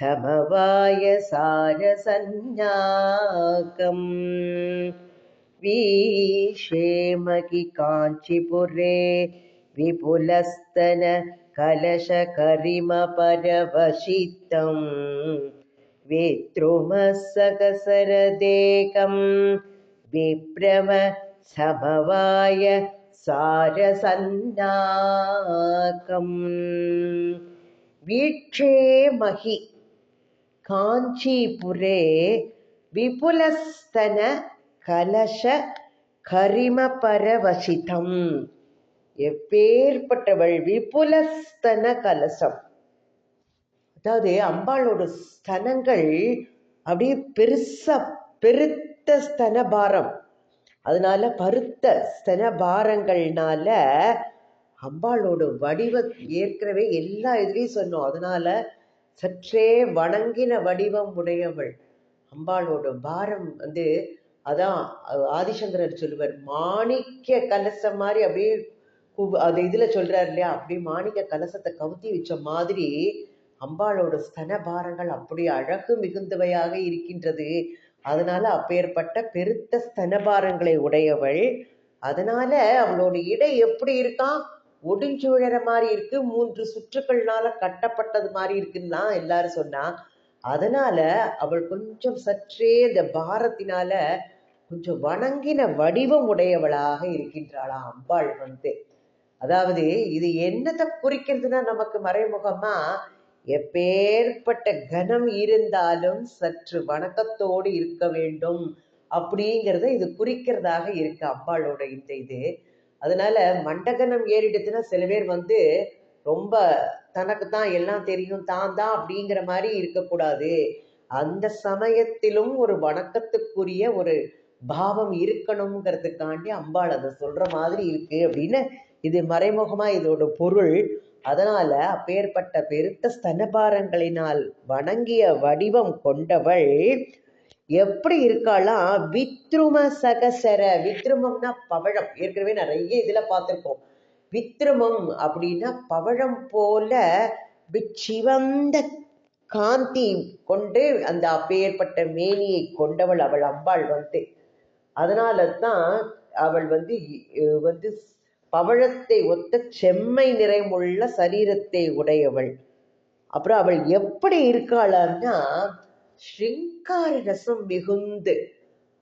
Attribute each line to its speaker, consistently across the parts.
Speaker 1: समवाय सारसन्नाकम् वीक्षेमकि काञ्चिपुरे विपुलस्तन कलशकरिमपरवशितं विद्रुमसकसरदेकं विप्रम समवाय सारसन्नाकम् वीक्षेमहि காஞ்சிபுரே விபுலஸ்தன கலச கரிமபரவசிதம். எப்பேற்பட்டவள் விபுலஸ்தன கலசம்? அதாவது அம்பாளோட ஸ்தனங்கள் அப்படியே பெருசா பெருத்த ஸ்தன பாரம். அதனால பருத்த ஸ்தன பாரங்கள்னால அம்பாளோட வடிவ ஏற்கனவே எல்லா இதுலேயும் சொன்னோம். அதனால சற்றே வணங்கின வடிவம் உடையவள். அம்பாளோட பாரம் வந்து அதான் ஆதிசங்கரர் சொல்லுவார் மாணிக்க கலசம் மாதிரி அப்படியே அது இதில் சொல்றாரு இல்லையா? அப்படி மாணிக்க கலசத்தை கவுத்தி வச்ச மாதிரி அம்பாளோட ஸ்தன பாரங்கள் அப்படி அழகு மிகுந்தவையாக இருக்கின்றது. அதனால அப்பேற்பட்ட பெருத்த ஸ்தனபாரங்களை உடையவள். அதனால அவளோட இடை எப்படி இருக்கான் ஒடிஞ்சு விழற மாதிரி இருக்கு மூன்று சுற்றுக்கள்னால கட்டப்பட்டது மாதிரி இருக்குன்னா எல்லாரும் சொன்னா அதனால அவள் கொஞ்சம் சற்றே இந்த பாரத்தினால கொஞ்சம் வணங்கின வடிவம் உடையவளாக இருக்கின்றாளா அம்பாள் வந்து. அதாவது இது என்னத்தை குறிக்கிறதுனா நமக்கு மறைமுகமா எப்பேற்பட்ட கனம் இருந்தாலும் சற்று வணக்கத்தோடு இருக்க வேண்டும் அப்படிங்கிறத இது குறிக்கிறதாக இருக்கு அம்பாளோட இந்த இது. அதனால மண்டகனம் ஏறிடுச்சுன்னா சில பேர் வந்து ரொம்ப தனக்கு தான் எல்லாம் தெரியும் தான் தான் அப்படிங்கிற மாதிரி இருக்கக்கூடாது. அந்த சமயத்திலும் ஒரு வணக்கத்துக்குரிய ஒரு பாவம் இருக்கணுங்கிறதுக்காண்டி அம்பாள் அதை சொல்ற மாதிரி இருக்கு அப்படின்னு இது மறைமுகமா இதோட பொருள். அதனால அப்பேற்பட்ட பெருத்த ஸ்தனபாரங்களினால் வணங்கிய வடிவம் கொண்டவள் எப்படி இருக்காளாம் வித்ரும சகசர வித்ருமம்னா பவழம். ஏற்கனவே நிறைய இதுல பார்த்துருக்கோம் வித்ருமம் அப்படின்னா பவழம் போல சிவந்த காந்தி கொண்டு அந்த அப்பேற்பட்ட மேனியை கொண்டவள் அவள் அம்பாள் வந்து. அதனால தான் அவள் வந்து வந்து பவழத்தை ஒத்த செம்மை நிறைமுள்ள சரீரத்தை உடையவள். அப்புறம் அவள் எப்படி இருக்காளான்னா ஸ்ருங்கார ரசம் மிகுந்து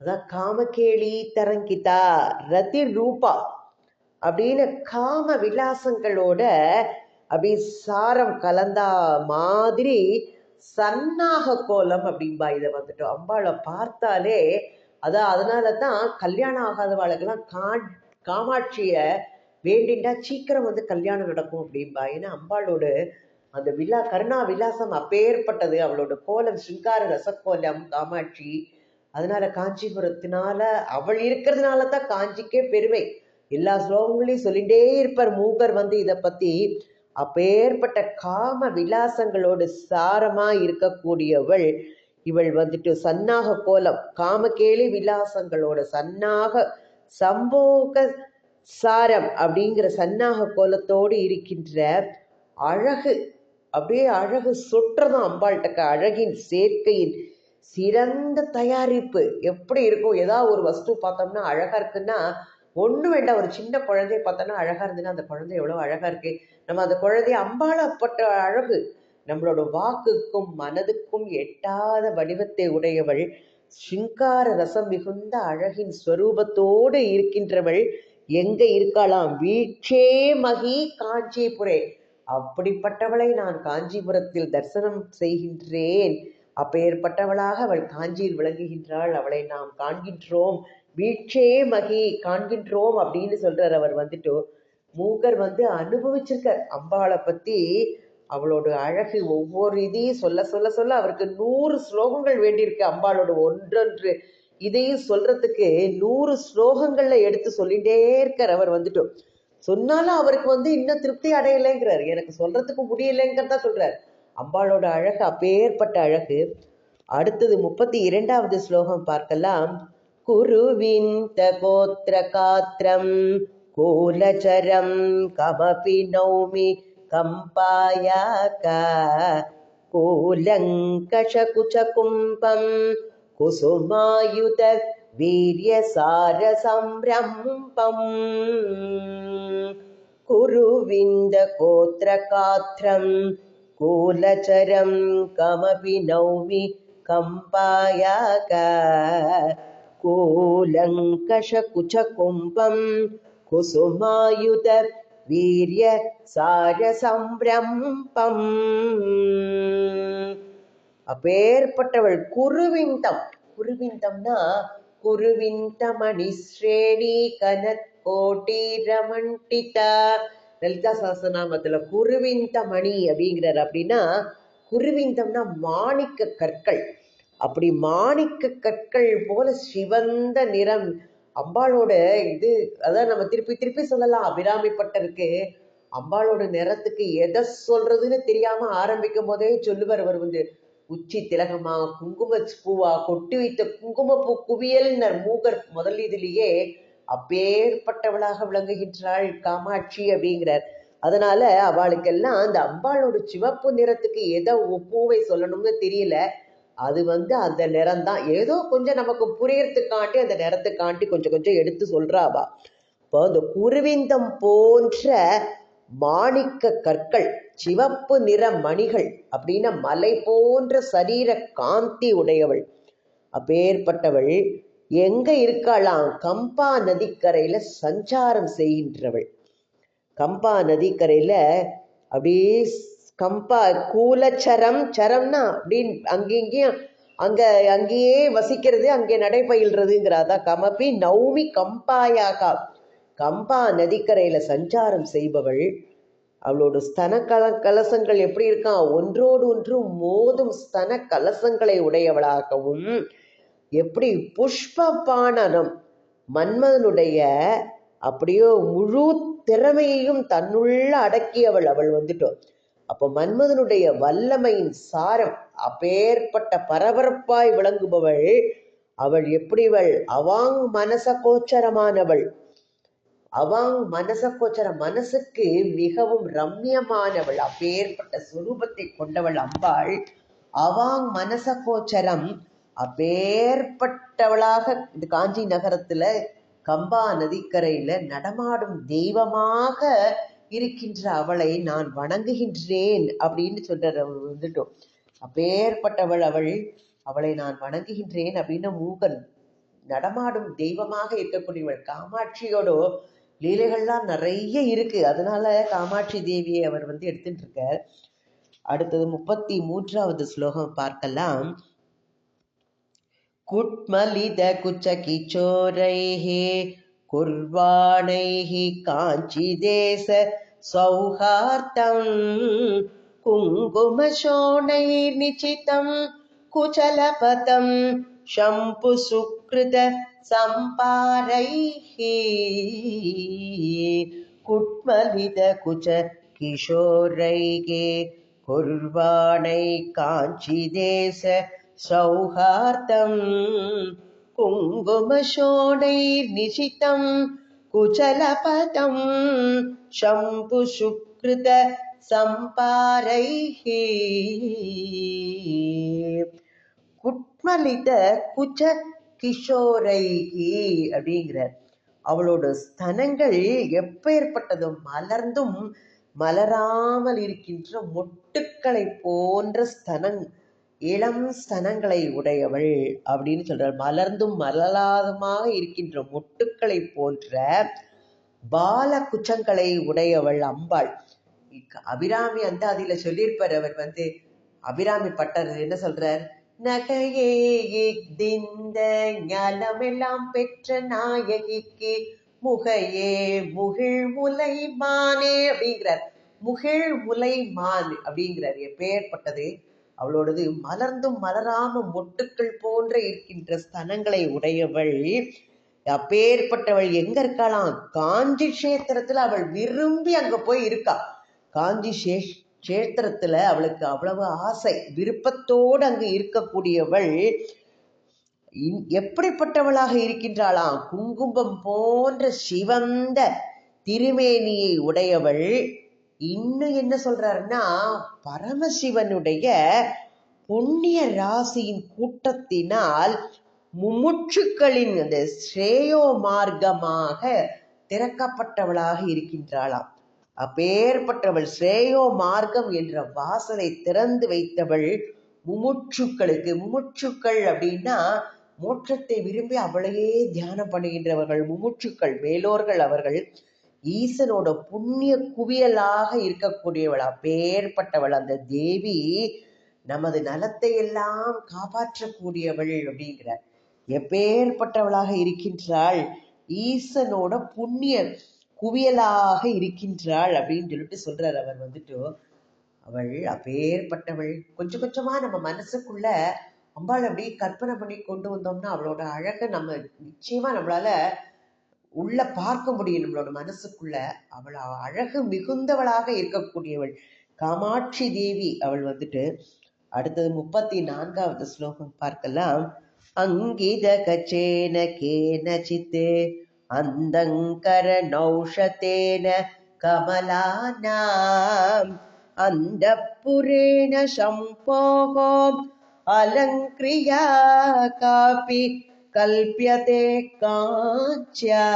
Speaker 1: அதான் காமகேளி தரங்கிதா ரதி ரூபா அப்படின்னு காம விலாசங்களோட அப்படி சாரம் கலந்தா மாதிரி சன்னாக கோலம் அப்படின்பா இதை வந்துட்டோம். அம்பாளை பார்த்தாலே அதான் அதனால தான் கல்யாணம் ஆகாதவாளுக்கெல்லாம் கா காமாட்சிய வேண்டிண்டா சீக்கிரம் வந்து கல்யாணம் நடக்கும் அப்படின்பா ஏன்னா அம்பாளோட அந்த விழா கருணா விலாசம் அப்பேற்பட்டது. அவளோட கோலம் சிங்கார ரசக்கோலம் காமாட்சி. அதனால காஞ்சிபுரத்தினால அவள் இருக்கிறதுனால தான் காஞ்சிக்கே பெருமை. எல்லா ஸ்லோகங்களையும் சொல்லிட்டே இருப்பார் மூகர் வந்து இதை பத்தி. அப்பேற்பட்ட காம விலாசங்களோடு சாரமா இருக்கக்கூடியவள். இவள் வந்துட்டு சன்னாக கோலம் காமகேளி விலாசங்களோட சன்னாக சம்போக சாரம் அப்படிங்கிற சன்னாக கோலத்தோடு இருக்கின்ற அழகு அப்படியே அழகு சுற்றதான் அம்பாள்கிட்ட அழகின் சேர்க்கையின் சிறந்த தயாரிப்பு. எப்படி இருக்கும்? ஏதாவது ஒரு வஸ்து பார்த்தோம்னா அழகா இருக்குன்னா ஒன்றும் வேண்டாம். ஒரு சின்ன குழந்தைய பார்த்தோம்னா அழகா இருந்ததுன்னா அந்த குழந்தை எவ்வளோ அழகா இருக்கு? நம்ம அந்த குழந்தைய அம்பாளப்பட்ட அழகு. நம்மளோட வாக்குக்கும் மனதுக்கும் எட்டாத வடிவத்தை உடையவள் சிங்கார ரசம் மிகுந்த அழகின் ஸ்வரூபத்தோடு இருக்கின்றவள். எங்க இருக்கலாம்? வீட்சே மகி காஞ்சிபுரே. அப்படிப்பட்டவளை நான் காஞ்சிபுரத்தில் தரிசனம் செய்கின்றேன். அப்பேற்பட்டவளாக அவள் காஞ்சியில் விளங்குகின்றாள். அவளை நாம் காண்கின்றோம். வீட்சே மகி காண்கின்றோம் அப்படின்னு சொல்றார் அவர் வந்துட்டு. மூகர் வந்து அனுபவிச்சிருக்கார் அம்பாளை பத்தி. அவளோட அழகு ஒவ்வொரு இதையும் சொல்ல சொல்ல சொல்ல அவருக்கு நூறு ஸ்லோகங்கள் வேண்டியிருக்கு அம்பாளோட ஒன்றொன்று. இதையும் சொல்றதுக்கு நூறு ஸ்லோகங்கள்ல எடுத்து சொல்லிட்டே இருக்கார் அவர் வந்துட்டு. சொன்னாலும் அவருக்கு வந்து இன்னும் திருப்தி அடையலைங்கிறார். எனக்கு சொல்றதுக்கு முடியலைங்கிறதா சொல்றார். அம்பாளோட அழகு அப்பேற்பட்ட அழகு. அடுத்தது முப்பத்தி இரண்டாவது ஸ்லோகம் பார்க்கலாம். குருவிந்த கோத்திர காத்திரம் கூலச்சரம் கமபி நௌமி கம்பாயாக கூலங்கஷகுச்சகும்பம் குசுமாயுத வீரியசாரசம்ரம்பம். குருவிந்த கோத்திரகாத்திரம் கூலச்சரம் கமபி நௌமி கம்பாயாக. கூலங்கஷகுச்சகும்பம் குசுமாயுத வீரிய சாரசம்ரம்பம் அப்பேற்பட்டவள் குருவிந்தம். குருவிந்தம்னா குருவிந்தமணி ஸ்ரேணி கனத் கோட்டி ரமண்டிதா. லலிதா சஹஸ்ரநாமத்துல குருவிந்த மணி அப்படிங்கிறார் அப்படின்னா குருவிந்தம்னா மாணிக்க கற்கள். அப்படி மாணிக்க கற்கள் போல சிவந்த நிறம். அம்பாளோட இது அதான் நம்ம திருப்பி திருப்பி சொல்லலாம் அபிராமிப்பட்டருக்கு. அம்பாளோட நிறத்துக்கு எதை சொல்றதுன்னு தெரியாம ஆரம்பிக்கும் போதே சொல்லுவார் அவர் வந்து உச்சி திலகமா குங்கும பூவா கொட்டி வைத்த குங்குமப்பூ குவியல்னர் மூகர் முதல் அப்பேற்பட்டவளாக விளங்குகின்றாள் காமாட்சி அப்படிங்கிறார். அதனால அவளுக்கெல்லாம் அந்த அம்பாளோட சிவப்பு நிறத்துக்கு எதோ பூவை சொல்லணும்னு தெரியல. அது வந்து அந்த நிறம் தான் ஏதோ கொஞ்சம் நமக்கு புரியறதுக்காண்டி அந்த நிறத்துக்காண்டி கொஞ்சம் கொஞ்சம் எடுத்து சொல்றாவா. இப்போ அந்த குருவிந்தம் போன்ற மாணிக்க கற்கள் சிவப்பு நிற மணிகள் அப்படின்னா மலை போன்ற சரீர காந்தி உடையவள். அப்பேற்பட்டவள் எங்க இருக்காளாம்? கம்பா நதிக்கரையில சஞ்சாரம் செய்கின்றவள். கம்பா நதிக்கரையில அப்படியே கம்பா கூலச்சரம் சரம்னா அப்படின்னு அங்கெங்கேயும் அங்க அங்கேயே வசிக்கிறது அங்கே நடைபயில்றதுங்கிறாதா? கமபி நௌமி கம்பாயாகா. கம்பா நதிக்கரையில சஞ்சாரம் செய்பவள். அவளோட ஸ்தன கல கலசங்கள் எப்படி இருக்கான் ஒன்றோடு ஒன்று மோதும் ஸ்தன கலசங்களை உடையவளாகவும் எப்படி புஷ்ப பாணனம் மன்மதனுடைய அப்படியோ முழு திறமையையும் தன்னுள்ள அடக்கியவள் அவள் வந்துட்டோம் அப்போ மன்மதனுடைய வல்லமையின் சாரம் அப்பேற்பட்ட பரபரப்பாய் விளங்குபவள் அவள் எப்படிவள் அவாங் மனச கோச்சரமானவள். அவாங் மனச மனசுக்கு மிகவும் ரம்யமானவள் அப்பேற்பட்ட சுரூபத்தை கொண்டவள் அம்பாள். அவாங் மனச கோச்சரம் அப்பேற்பட்டவளாக இந்த காஞ்சி நகரத்துல கம்பா நதிக்கரையில நடமாடும் தெய்வமாக இருக்கின்ற அவளை நான் வணங்குகின்றேன் அப்படின்னு சொல்ற வந்துட்டோம். அப்பேற்பட்டவள் அவள் அவளை நான் வணங்குகின்றேன் அப்படின்னு மூகன் நடமாடும் தெய்வமாக இருக்கக்கூடியவள் காமாட்சியோட லீலைகள்லாம் நிறைய இருக்கு அதனால காமாட்சி தேவியை அவர் வந்து எடுத்துட்டு இருக்கார் அடுத்தது முப்பத்தி மூன்றாவது ஸ்லோகம் பார்க்கலாம் குட்மலித குச்சகிச்சோரைः कुर्वाणैः काञ्चिदेश सौहार्दं कुङ्कुमशोणैर्निचितं कुचलपथं शम्पुसुकृत सम्पारैः कुट्मलिदकुच किशोरैगे कुर्वाणै काञ्चिदेश सौहार्दम् कुङ्गुमशोणैर्निशितं कुचलपदं शम्भुसुकृत सम्पारैः कुट्मलित कुच கிஷோரைகி அப்படிங்கிறார். அவளோட ஸ்தனங்கள் எப்பேற்பட்டதும் மலர்ந்தும் மலராமல் இருக்கின்ற மொட்டுக்களை போன்ற ஸ்தனங் இளம் ஸ்தனங்களை உடையவள் அப்படின்னு சொல்றார். மலர்ந்தும் மலராதமாக இருக்கின்ற மொட்டுக்களை போன்ற பால குச்சங்களை உடையவள் அம்பாள். அபிராமி அந்த அதில சொல்லியிருப்பார் அவர் வந்து. அபிராமி பட்டர் என்ன சொல்றார்? நகையே திந்த ஞானமெல்லாம் பெற்ற நாயகிக்கு முகையே முகிழ் முலை மானே அப்படிங்கிறார் முகிழ் முலை மான் அப்படிங்கிறார் எப்பேற்பட்டது அவளோடது மலர்ந்தும் மலராம மொட்டுக்கள் போன்ற இருக்கின்ற ஸ்தனங்களை உடையவள். அப்பேற்பட்டவள் எங்க இருக்காளாம்? காஞ்சி கஷேத்திரத்துல அவள் விரும்பி அங்க போய் இருக்கா. காஞ்சி சேஷ் க்ஷேத்திரத்தில் அவளுக்கு அவ்வளவு ஆசை. விருப்பத்தோடு அங்கு இருக்கக்கூடியவள் இன்- எப்படிப்பட்டவளாக இருக்கின்றாளாம்? குங்குமம் போன்ற சிவந்த திருமேனியை உடையவள் இன்னும் என்ன சொல்றாருன்னா பரமசிவனுடைய புண்ணிய ராசியின் கூட்டத்தினால் முமுட்சுக்களின் அந்த ஸ்ரேயோ மார்க்கமாக திறக்கப்பட்டவளாக இருக்கின்றாளாம். அப்பேற்பட்டவள் ஸ்ரேயோ மார்க்கம் என்ற வாசலை திறந்து வைத்தவள் முமுட்சுக்களுக்கு. முமுட்சுக்கள் அப்படின்னா மோட்சத்தை விரும்பி அவளையே தியானம் பண்ணுகின்றவர்கள் முமுட்சுக்கள் மேலோர்கள் அவர்கள். ஈசனோட புண்ணிய குவியலாக இருக்கக்கூடியவள் அப்பேற்பட்டவள். அந்த தேவி நமது நலத்தை எல்லாம் காப்பாற்றக்கூடியவள் அப்படிங்கிறார் எப்பேற்பட்டவளாக இருக்கின்றாள். ஈசனோட புண்ணிய குவியலாக இருக்கின்றாள் அப்படின்னு சொல்லிட்டு சொல்றார் அவர் வந்துட்டு. அவள் அப்பேற்பட்டவள் கொஞ்சம் கொஞ்சமா நம்ம மனசுக்குள்ள அம்பாள் அப்படியே கற்பனை பண்ணி கொண்டு வந்தோம்னா அவளோட அழகை நம்ம நிச்சயமா நம்மளால உள்ள பார்க்க முடியும் நம்மளோட மனசுக்குள்ள. அவள் அழகு மிகுந்தவளாக இருக்கக்கூடியவள். காமாட்சி தேவி அவள் வந்துட்டு. அடுத்தது முப்பத்தி நான்காவது ஸ்லோகம் பார்க்கலாம். அங்கித கச்சேன கேனச்சித் अन्तङ्करनौषतेन कमलानाम् अन्तःपुरेण शम्पोः अलङ्क्रिया कापि कल्प्यते काच्या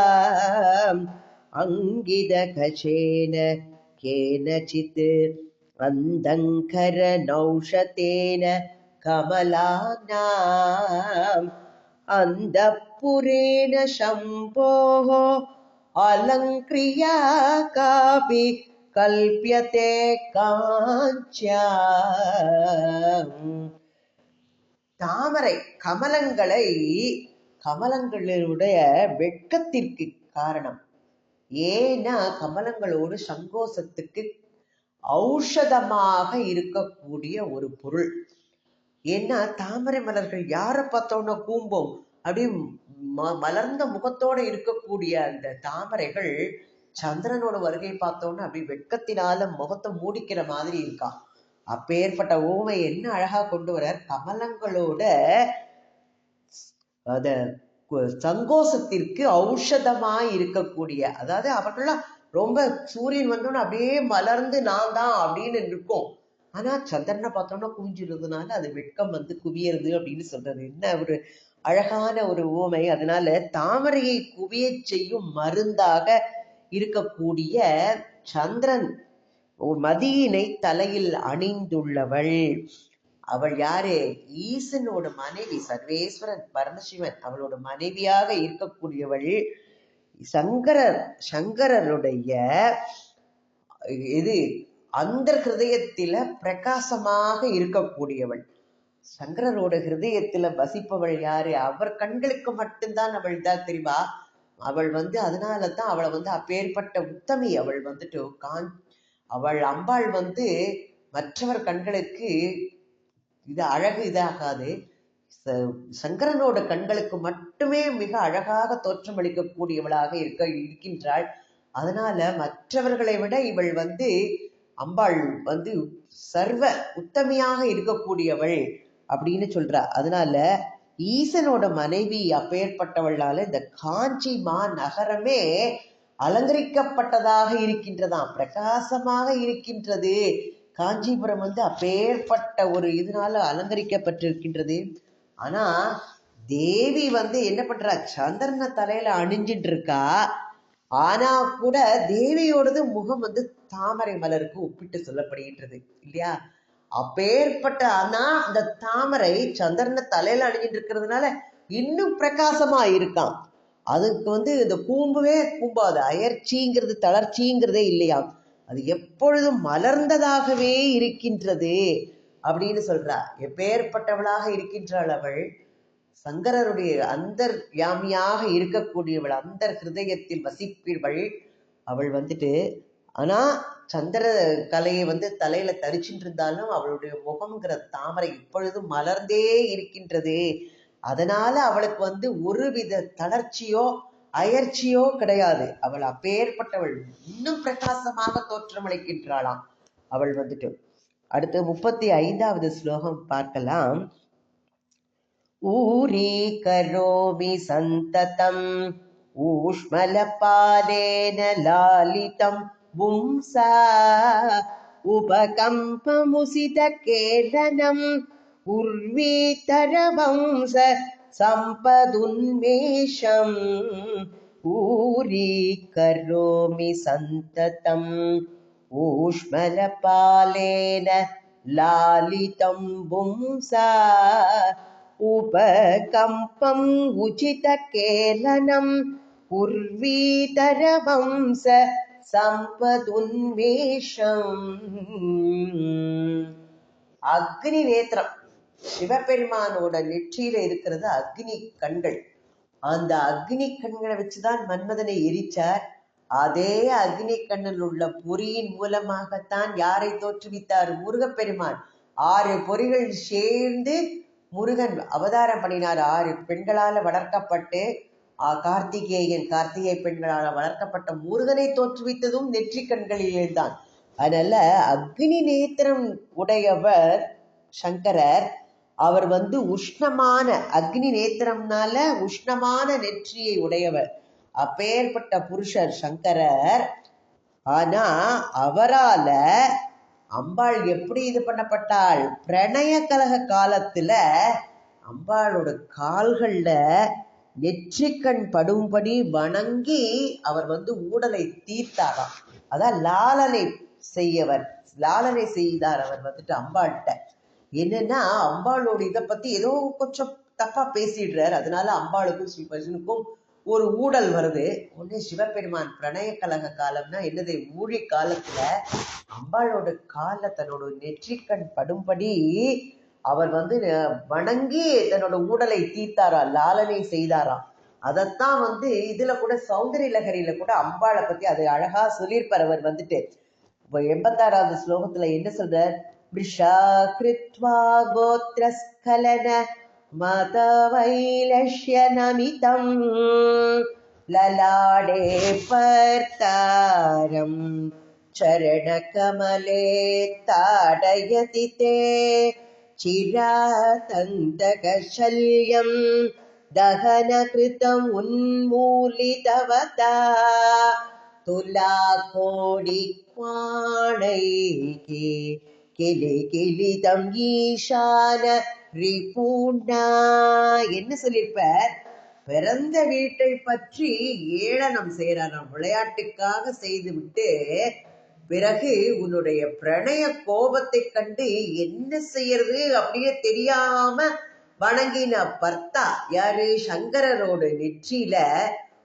Speaker 1: अङ्गिदकशेन केनचित् अन्तङ्करनौषतेन कमलानाम् கமலானாம் அந்தப்புரேண शम्भोः अलङ्क्रिया कापि கல்பியதே காஞ்சியாம் தாமரை கமலங்களை கமலங்களுடைய வெட்கத்திற்கு காரணம் ஏன்னா கமலங்களோடு சங்கோசத்துக்கு ஔஷதமாக இருக்கக்கூடிய ஒரு பொருள் ஏன்னா தாமரை மலர்கள் யாரை பார்த்தோன்னா கூம்பும்? அப்படியே ம- மலர்ந்த முகத்தோட இருக்கக்கூடிய அந்த தாமரைகள் சந்திரனோட வருகை பார்த்தோன்னா அப்படி வெட்கத்தினால முகத்தை மூடிக்கிற மாதிரி இருக்கா. அப்பேற்பட்ட ஊமை என்ன அழகா கொண்டு வர கமலங்களோட அத சங்கோஷத்திற்கு சங்கோசத்திற்கு ஔஷதமா இருக்கக்கூடிய அதாவது அவர்கள்லாம் ரொம்ப சூரியன் வந்தோன்னு அப்படியே மலர்ந்து நான் தான் அப்படின்னு இருக்கும் ஆனா சந்திரனை பார்த்தோம்னா குவிஞ்சிருந்ததுனால அது வெட்கம் வந்து குவியறது அப்படின்னு சொல்றது. என்ன ஒரு அழகான ஒரு ஊமை அதனால தாமரையை குவியச் செய்யும் மருந்தாக இருக்கக்கூடிய சந்திரன் ஒரு மதியினை தலையில் அணிந்துள்ளவள். அவள் யாரு? ஈசனோட மனைவி சர்வேஸ்வரன் பரமசிவன். அவளோட மனைவியாக இருக்கக்கூடியவள் சங்கரர் சங்கரருடைய இது அந்த ஹிருதயத்தில பிரகாசமாக இருக்கக்கூடியவள். சங்கரரோட ஹிருதயத்துல வசிப்பவள் யாரு? அவர் கண்களுக்கு மட்டும்தான் அவள் தான் தெரிவா? அவள் வந்து அதனால தான் அவளை வந்து அப்பேற்பட்ட உத்தமி அவள் வந்துட்டு கான் அவள் அம்பாள் வந்து மற்றவர் கண்களுக்கு இது அழகு இதாகாது. ச- சங்கரனோட கண்களுக்கு மட்டுமே மிக அழகாக தோற்றமளிக்கக்கூடியவளாக இருக்க இருக்கின்றாள். அதனால மற்றவர்களை விட இவள் வந்து அம்பாள் வந்து சர்வ உத்தமையாக இருக்கக்கூடியவள் அப்படின்னு சொல்றா. அதனால ஈசனோட மனைவி அப்பேற்பட்டவளால இந்த காஞ்சி மா நகரமே அலங்கரிக்கப்பட்டதாக இருக்கின்றதாம். பிரகாசமாக இருக்கின்றது. காஞ்சிபுரம் வந்து அப்பேற்பட்ட ஒரு இதனால அலங்கரிக்கப்பட்டிருக்கின்றது. ஆனா தேவி வந்து என்ன பண்றா? சந்திரனை தலையில அணிஞ்சிட்டு இருக்கா. ஆனா கூட தேவியோடது முகம் வந்து தாமரை மலருக்கு ஒப்பிட்டு சொல்லப்படுகின்றது இல்லையா? அப்பேற்பட்ட ஆனா அந்த தாமரை சந்திரனை தலையில அணிஞ்சிட்டு இருக்கிறதுனால இன்னும் பிரகாசமா இருக்கான் அதுக்கு வந்து இந்த கூம்புவே கூம்பாது அயர்ச்சிங்கிறது தளர்ச்சிங்கிறதே இல்லையாம் அது எப்பொழுதும் மலர்ந்ததாகவே இருக்கின்றது அப்படின்னு சொல்றா. எப்பேற்பட்டவளாக இருக்கின்றாள் அவள்? சங்கரருடைய அந்தர் யாமியாக இருக்கக்கூடியவள் அந்த ஹிருதயத்தில் வசிப்பவள் அவள் வந்துட்டு ஆனால் சந்திர கலையை வந்து தலையில தரிச்சுட்டு இருந்தாலும் அவளுடைய முகம்ங்கிற தாமரை இப்பொழுதும் மலர்ந்தே இருக்கின்றது. அதனால அவளுக்கு வந்து ஒருவித தளர்ச்சியோ அயற்சியோ கிடையாது. அவள் அப்பேற்பட்டவள் இன்னும் பிரகாசமாக தோற்றமளிக்கின்றாளாம் அவள் வந்துட்டு அடுத்து முப்பத்தி ஐந்தாவது ஸ்லோகம் பார்க்கலாம். ऊरीकरोमि सन्ततम्। ऊष्मलपालेन लालितं पुंसा। उपकम्पमुसितकेलनम् उर्वीतरवंस सम्पदुन्मेषम्। ऊरीकरोमि सन्ततम्। ऊष्मलपालेन लालितं पुंसा उपकम्पम् उचितकेलनम् उर्वीतरवंस சம்பதுன்மேஷம் அக்னி நேத்திரம் சிவபெருமானோட நெற்றியில இருக்கிறது அக்னி கண்கள் அந்த அக்னி கண்களை வச்சுதான் மன்மதனை எரிச்சார் அதே அக்னி கண்ணில் உள்ள பொறியின் மூலமாகத்தான் யாரை தோற்றுவித்தார் முருகப்பெருமான் ஆறு பொறிகள் சேர்ந்து முருகன் அவதாரம் பண்ணினார். ஆறு பெண்களால வளர்க்கப்பட்டு கார்த்திகேயன் கார்த்திகை பெண்களால் வளர்க்கப்பட்ட முருகனை தோற்றுவித்ததும் நெற்றி கண்களில்தான். அதனால அக்னி நேத்திரம் உடையவர் சங்கரர் அவர் வந்து உஷ்ணமான அக்னி நேத்திரம்னால உஷ்ணமான நெற்றியை உடையவர். அப்பேற்பட்ட புருஷர் சங்கரர். ஆனா அவரால அம்பாள் எப்படி இது பண்ணப்பட்டாள்? பிரணய கலக காலத்துல அம்பாளோட கால்கள்ல நெற்றிக்கண் படும்படி வணங்கி அவர் வந்து ஊடலை தீர்த்தாராம். அதான் லாலனை செய்யவர் லாலனை செய்தார் அவர் வந்துட்டு அம்பாள்கிட்ட. என்னன்னா அம்பாளோட இதை பத்தி ஏதோ கொஞ்சம் தப்பா பேசிடுறார். அதனால அம்பாளுக்கும் சிவனுக்கும் ஒரு ஊடல் வருது. உடனே சிவபெருமான் பிரணய கலக காலம்னா என்னது? ஊழி காலத்துல அம்பாளோட கால தன்னோட நெற்றிக்கண் படும்படி அவர் வந்து வணங்கி தன்னோட ஊடலை தீர்த்தாரா? லாலனை செய்தாராம் அதைத்தான் வந்து இதுல கூட சௌந்தரிய லகரியில கூட அம்பாளை பத்தி அது அழகா சொல்லியிருப்பார் அவர் வந்துட்டு. எண்பத்தாறாவது ஸ்லோகத்துல என்ன சொல்றார்? விஷா கிருத்வா கோத்ரஸ்கலன ैलश्यनमितम् ललाडे पर्तारं चरणकमले ताडयति ते। चिरातन्तकशल्यं दहनकृतम् उन्मूलितवता। तुलाकोडिक्वाणैः கிளிகிளிதம் ஈசான ரிபூண்டா என்ன சொல்லியிருப்பார் பிறந்த வீட்டை பற்றி ஏளனம் செய்யறாராம் விளையாட்டுக்காக செய்துவிட்டு பிறகு உன்னுடைய பிரணய கோபத்தை கண்டு என்ன செய்யறது அப்படியே தெரியாம வணங்கின பர்த்தா யாரு? சங்கரரோட நெற்றியில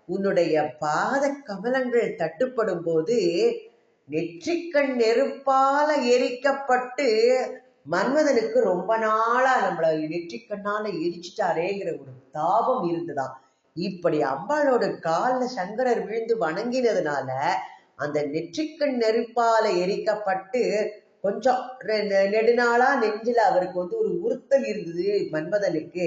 Speaker 1: உன்னுடைய பாத கமலங்கள் தட்டுப்படும் போது நெற்றிக்கண் நெருப்பால எரிக்கப்பட்டு மன்மதனுக்கு ரொம்ப நாளா நம்மள நெற்றிக்கண்ணால எரிச்சிட்டாரேங்கிற ஒரு தாபம் இருந்ததாம் இப்படி அம்பாளோட கால சங்கரர் விழுந்து வணங்கினதுனால அந்த நெற்றிக்கண் நெருப்பால எரிக்கப்பட்டு கொஞ்சம் ரெ- நெ- நெடுநாளா நெஞ்சில அவருக்கு வந்து ஒரு உறுத்தல் இருந்தது மன்மதனுக்கு.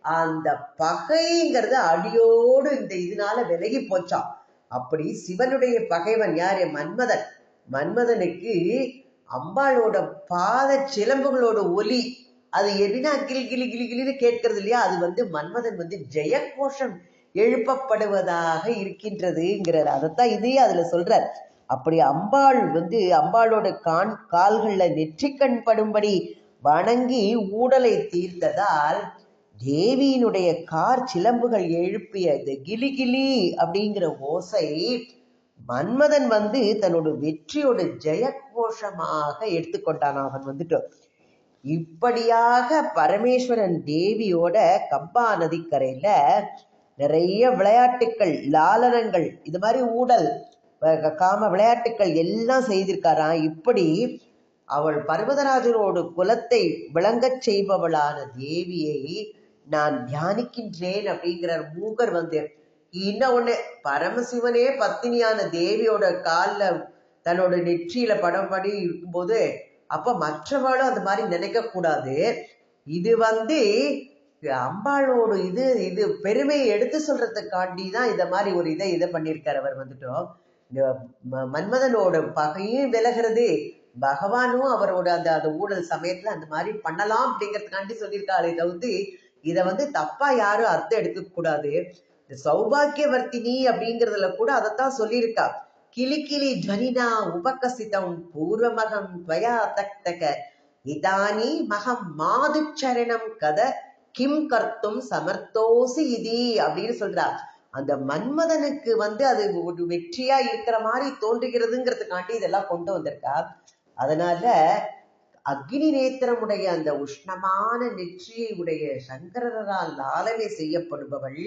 Speaker 1: அந்த பகைங்கிறது அடியோடு இந்த இதனால விலகி போச்சாம். அப்படி சிவனுடைய பகைவன் யாரு? மன்மதன். மன்மதனுக்கு அம்பாளோட பாத சிலம்புகளோட ஒலி. அது எதுனா கிளி கிளி கிளி கிளின்னு கேட்கறது இல்லையா? அது வந்து மன்மதன் வந்து ஜெயகோஷம் எழுப்பப்படுவதாக இருக்கின்றதுங்கிறார். அதைத்தான் இதையே அதுல சொல்றார். அப்படி அம்பாள் வந்து அம்பாளோட கான் கால்களில் நெற்றிக்கண் படும்படி வணங்கி ஊடலை தீர்த்ததால் தேவியினுடைய கார் சிலம்புகள் எழுப்பிய இந்த கிளி கிளி அப்படிங்கிற ஓசை மன்மதன் வந்து தன்னோட வெற்றியோட ஜெயகோஷமாக எடுத்துக்கொண்டான். அவன் வந்துட்டு இப்படியாக பரமேஸ்வரன் தேவியோட கம்பா நதிக்கரையில நிறைய விளையாட்டுக்கள் லாலனங்கள் இது மாதிரி ஊடல் காம விளையாட்டுக்கள் எல்லாம் செய்திருக்காராம். இப்படி அவள் பர்வதராஜனோடு குலத்தை விளங்கச் செய்பவளான தேவியை நான் தியானிக்கின்றேன் அப்படிங்கிறார் மூகர் வந்து. இன்னும் ஒண்ணு பரமசிவனே பத்தினியான தேவியோட காலில் தன்னோட நெற்றியில படம் படி இருக்கும்போது அப்ப மற்றவளும் அந்த மாதிரி நினைக்க கூடாது இது வந்து அம்பாளோட இது இது பெருமையை எடுத்து சொல்றதுக்காண்டி தான் இத மாதிரி ஒரு இதை இதை பண்ணியிருக்காரு அவர் வந்துட்டோம் மன்மதனோட பகையும் விலகிறது பகவானும் அவரோட அந்த அந்த ஊழல் சமயத்துல அந்த மாதிரி பண்ணலாம் அப்படிங்கறதுக்காண்டி இதை தவிர்த்து இத வந்து தப்பா யாரும் அர்த்தம் எடுக்க கூடாது. இந்த சௌபாக்கியவர்த்தினி அப்படிங்கறதுல கூட அதைத்தான் சொல்லியிருக்கா கிளி கிளி ஜனினா உபகசிதம் பூர்வமகம் துவயா தக்தக. இதானி மகம் மாதுச்சரணம் கத கிம் கர்த்தும் சமர்த்தோசி இதி அப்படின்னு சொல்றா. அந்த மன்மதனுக்கு வந்து அது ஒரு வெற்றியா இருக்கிற மாதிரி தோன்றுகிறதுங்கிறதுக்காண்டி இதெல்லாம் கொண்டு வந்திருக்கா. அதனால அக்னி நேத்திரமுடைய அந்த உஷ்ணமான நெற்றியை உடைய சங்கரரால் லாலனை செய்யப்படுபவள்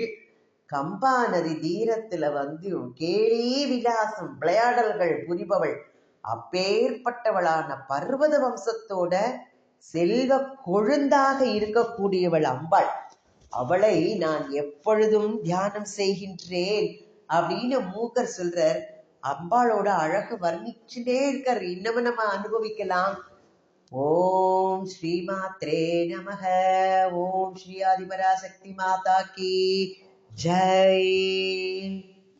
Speaker 1: கம்பா நதி தீரத்துல வந்து கேலி விலாசம் விளையாடல்கள் புரிபவள். அப்பேற்பட்டவளான பர்வத வம்சத்தோட செல்வ கொழுந்தாக இருக்கக்கூடியவள் அம்பாள். அவளை நான் எப்பொழுதும் தியானம் செய்கின்றேன் அப்படின்னு மூக்கர் சொல்றார். அம்பாளோட அழகு வர்ணிச்சுட்டே இருக்கார். இன்னமும் நம்ம அனுபவிக்கலாம். ஓம் ஸ்ரீமாத்ரே நமக ஓம் ஸ்ரீ ஆதிபராசக்தி மாதா கி ஜெய்